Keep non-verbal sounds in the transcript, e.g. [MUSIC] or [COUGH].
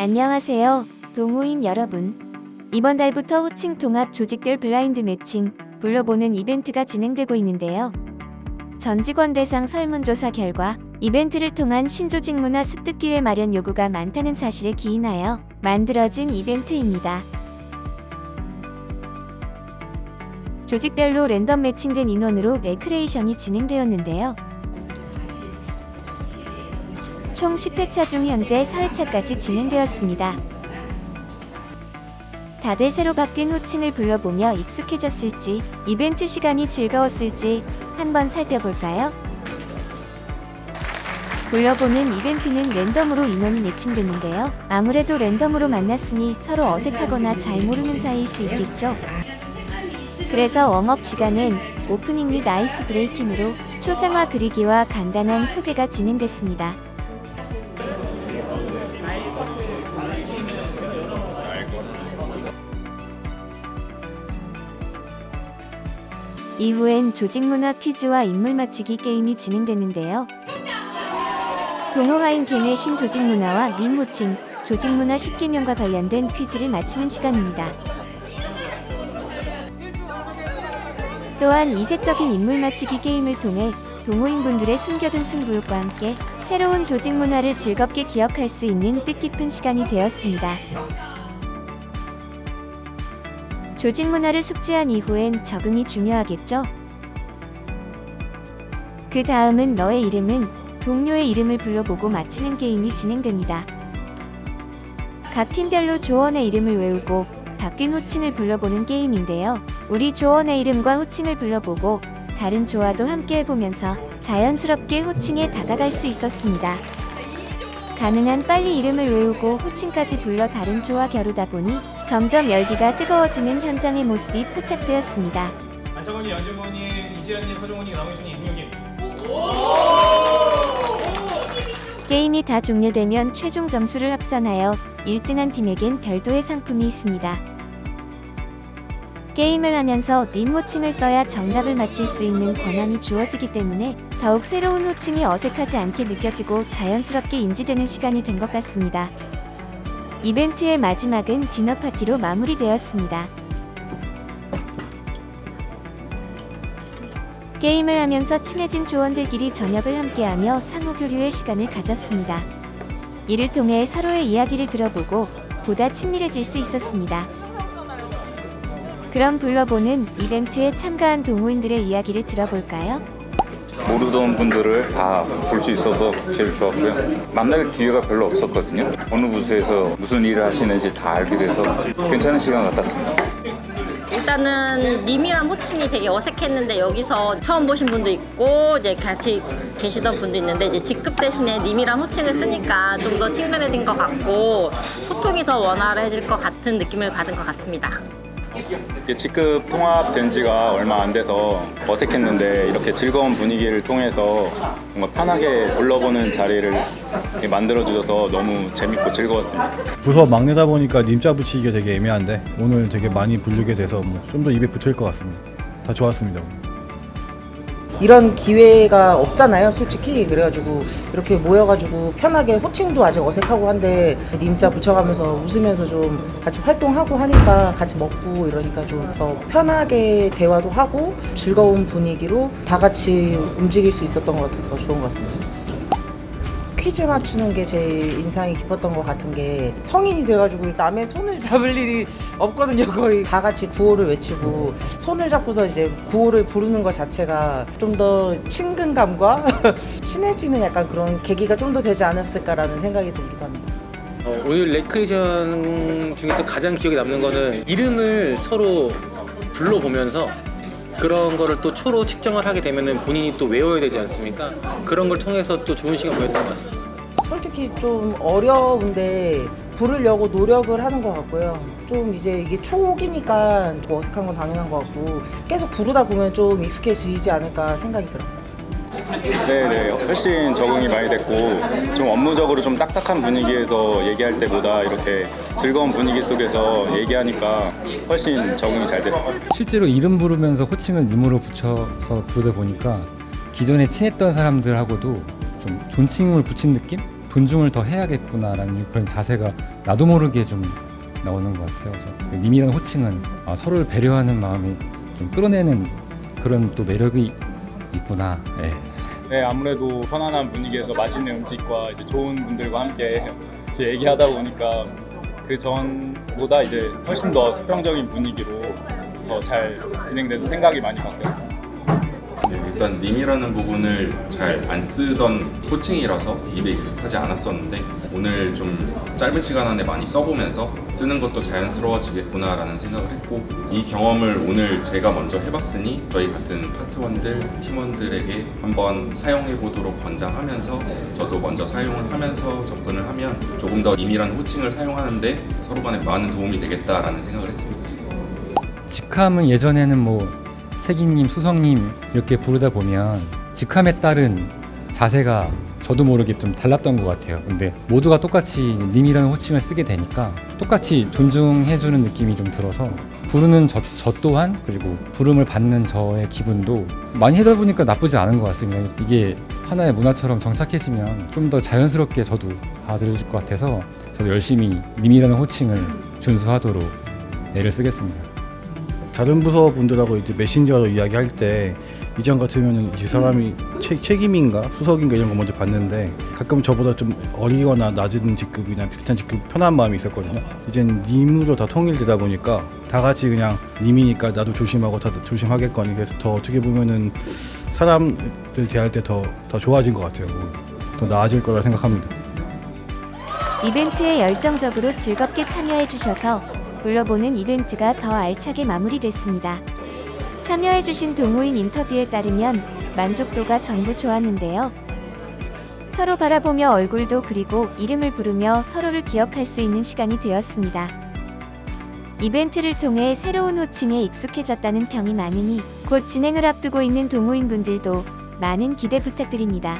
안녕하세요, 동호인 여러분. 이번 달부터 호칭 통합 조직별 블라인드 매칭 불러보는 이벤트가 진행되고 있는데요. 전 직원 대상 설문조사 결과 이벤트를 통한 신조직 문화 습득 기회 마련 요구가 많다는 사실에 기인하여 만들어진 이벤트입니다. 조직별로 랜덤 매칭된 인원으로 레크레이션이 진행되었는데요. 총 10회차 중 현재 4회차까지 진행되었습니다. 다들 새로 바뀐 호칭을 불러보며 익숙해졌을지, 이벤트 시간이 즐거웠을지 한번 살펴볼까요? 불러보는 이벤트는 랜덤으로 인원이 매칭됐는데요. 아무래도 랜덤으로 만났으니 서로 어색하거나 잘 모르는 사이일 수 있겠죠. 그래서 웜업 시간은 오프닝 및 아이스 브레이킹으로 초상화 그리기와 간단한 소개가 진행됐습니다. 이후엔 조직 문화 퀴즈와 인물 맞추기 게임이 진행됐는데요. 동호하인 캠의 신조직 문화와 민모칭, 조직 문화 10개명과 관련된 퀴즈를 맞히는 시간입니다. 또한 이색적인 인물 맞추기 게임을 통해 동호인분들의 숨겨둔 승부욕과 함께 새로운 조직 문화를 즐겁게 기억할 수 있는 뜻깊은 시간이 되었습니다. 조직 문화를 숙지한 이후엔 적응이 중요하겠죠? 그 다음은 너의 이름은 동료의 이름을 불러보고 맞히는 게임이 진행됩니다. 각 팀별로 조원의 이름을 외우고 바뀐 호칭을 불러보는 게임인데요. 우리 조원의 이름과 호칭을 불러보고 다른 조화도 함께 해보면서 자연스럽게 호칭에 다가갈 수 있었습니다. 가능한 빨리 이름을 외우고 호칭까지 불러 다른 조와 겨루다 보니 점점 열기가 뜨거워지는 현장의 모습이 포착되었습니다. 안창원님, 연주모님, 이지현님, 서종훈님, 남우준님, 이승용님. 게임이 다 종료되면 최종 점수를 합산하여 1등한 팀에겐 별도의 상품이 있습니다. 게임을 하면서 님 호칭을 써야 정답을 맞출 수 있는 권한이 주어지기 때문에 더욱 새로운 호칭이 어색하지 않게 느껴지고 자연스럽게 인지되는 시간이 된 것 같습니다. 이벤트의 마지막은 디너 파티로 마무리되었습니다. 게임을 하면서 친해진 조원들끼리 저녁을 함께하며 상호 교류의 시간을 가졌습니다. 이를 통해 서로의 이야기를 들어보고 보다 친밀해질 수 있었습니다. 그럼 불러보는 이벤트에 참가한 동호인들의 이야기를 들어볼까요? 모르던 분들을 다 볼 수 있어서 제일 좋았고요. 만날 기회가 별로 없었거든요. 어느 부서에서 무슨 일을 하시는지 다 알게 돼서 괜찮은 시간 같았습니다. 일단은 님이란 호칭이 되게 어색했는데 여기서 처음 보신 분도 있고 이제 같이 계시던 분도 있는데 이제 직급 대신에 님이란 호칭을 쓰니까 좀 더 친근해진 것 같고 소통이 더 원활해질 것 같은 느낌을 받은 것 같습니다. 직급 통합된 지가 얼마 안 돼서 어색했는데 이렇게 즐거운 분위기를 통해서 뭔가 편하게 불러보는 자리를 만들어 주셔서 너무 재밌고 즐거웠습니다. 부서 막내다 보니까 님자 붙이기가 되게 애매한데 오늘 되게 많이 불리게 돼서 뭐 좀더 입에 붙을 것 같습니다. 다 좋았습니다. 이런 기회가 없잖아요, 솔직히. 그래가지고 이렇게 모여가지고 편하게 호칭도 아직 어색하고 한데 님자 붙여가면서 웃으면서 좀 같이 활동하고 하니까 같이 먹고 이러니까 좀 더 편하게 대화도 하고 즐거운 분위기로 다 같이 움직일 수 있었던 것 같아서 좋은 것 같습니다. 퀴즈 맞추는 게 제일 인상이 깊었던 것 같은 게 성인이 돼가지고 남의 손을 [LAUGHS] 잡을 일이 없거든요 거의 다 같이 구호를 외치고 손을 잡고서 이제 구호를 부르는 것 자체가 좀 더 친근감과 [LAUGHS] 친해지는 약간 그런 계기가 좀 더 되지 않았을까라는 생각이 들기도 합니다. 어, 오늘 레크레이션 중에서 가장 기억에 남는 거는 이름을 서로 불러보면서 그런 거를 또 초로 측정을 하게 되면은 본인이 또 외워야 되지 않습니까? 그런 걸 통해서 또 좋은 시간 보냈던 것 같습니다. 솔직히 좀 어려운데 부르려고 노력을 하는 것 같고요. 좀 이제 이게 초기니까 좀 어색한 건 당연한 것 같고 계속 부르다 보면 좀 익숙해지지 않을까 생각이 들어요. 네네 훨씬 적응이 많이 됐고 좀 업무적으로 좀 딱딱한 분위기에서 얘기할 때보다 이렇게 즐거운 분위기 속에서 얘기하니까 훨씬 적응이 잘 됐어요. 실제로 이름 부르면서 호칭을 님으로 붙여서 부르다 보니까 기존에 친했던 사람들하고도 좀 존칭을 붙인 느낌? 존중을 더 해야겠구나라는 그런 자세가 나도 모르게 좀 나오는 것 같아요. 그래서 님이라는 호칭은 아, 서로를 배려하는 마음이 좀 끌어내는 그런 또 매력이 있구나. 예. 네, 아무래도 편안한 분위기에서 맛있는 음식과 이제 좋은 분들과 함께 이제 얘기하다 보니까 그 전보다 이제 훨씬 더 수평적인 분위기로 더 잘 진행돼서 생각이 많이 바뀌었어요. 네, 일단 님이라는 부분을 잘 안 쓰던 호칭이라서 입에 익숙하지 않았었는데 오늘 좀 짧은 시간 안에 많이 써보면서 쓰는 것도 자연스러워지겠구나라는 생각을 했고 이 경험을 오늘 제가 먼저 해봤으니 저희 같은 파트원들, 팀원들에게 한번 사용해 보도록 권장하면서 저도 먼저 사용을 하면서 접근을 하면 조금 더 님이라는 호칭을 사용하는데 서로 간에 많은 도움이 되겠다라는 생각을 했습니다. 직함은 예전에는 뭐 책임님, 수석님 이렇게 부르다 보면 직함에 따른 자세가 저도 모르게 좀 달랐던 것 같아요. 근데 모두가 똑같이 님이라는 호칭을 쓰게 되니까 똑같이 존중해주는 느낌이 좀 들어서 부르는 저, 저 또한 그리고 부름을 받는 저의 기분도 많이 하다 보니까 나쁘지 않은 것 같습니다. 이게 하나의 문화처럼 정착해지면 좀 더 자연스럽게 저도 받아들여질 것 같아서 저도 열심히 님이라는 호칭을 준수하도록 애를 쓰겠습니다. 다른 부서 분들하고 이제 메신저로 이야기할 때 이전 같으면은 이 사람이 책, 책임인가 수석인가 이런 거 먼저 봤는데 가끔 저보다 좀 어리거나 낮은 직급이나 비슷한 직급 편한 마음이 있었거든요. 이젠 님으로 다 통일되다 보니까 다 같이 그냥 님이니까 나도 조심하고 다들 조심하겠거니 그래서 더 어떻게 보면은 사람들 대할 때 더 더 좋아진 것 같아요. 더 나아질 거라 생각합니다. 이벤트에 열정적으로 즐겁게 참여해 주셔서 불러보는 이벤트가 더 알차게 마무리됐습니다. 참여해 주신 동호인 인터뷰에 따르면 만족도가 전부 좋았는데요. 서로 바라보며 얼굴도 그리고 이름을 부르며 서로를 기억할 수 있는 시간이 되었습니다. 이벤트를 통해 새로운 호칭에 익숙해졌다는 평이 많으니 곧 진행을 앞두고 있는 동호인분들도 많은 기대 부탁드립니다.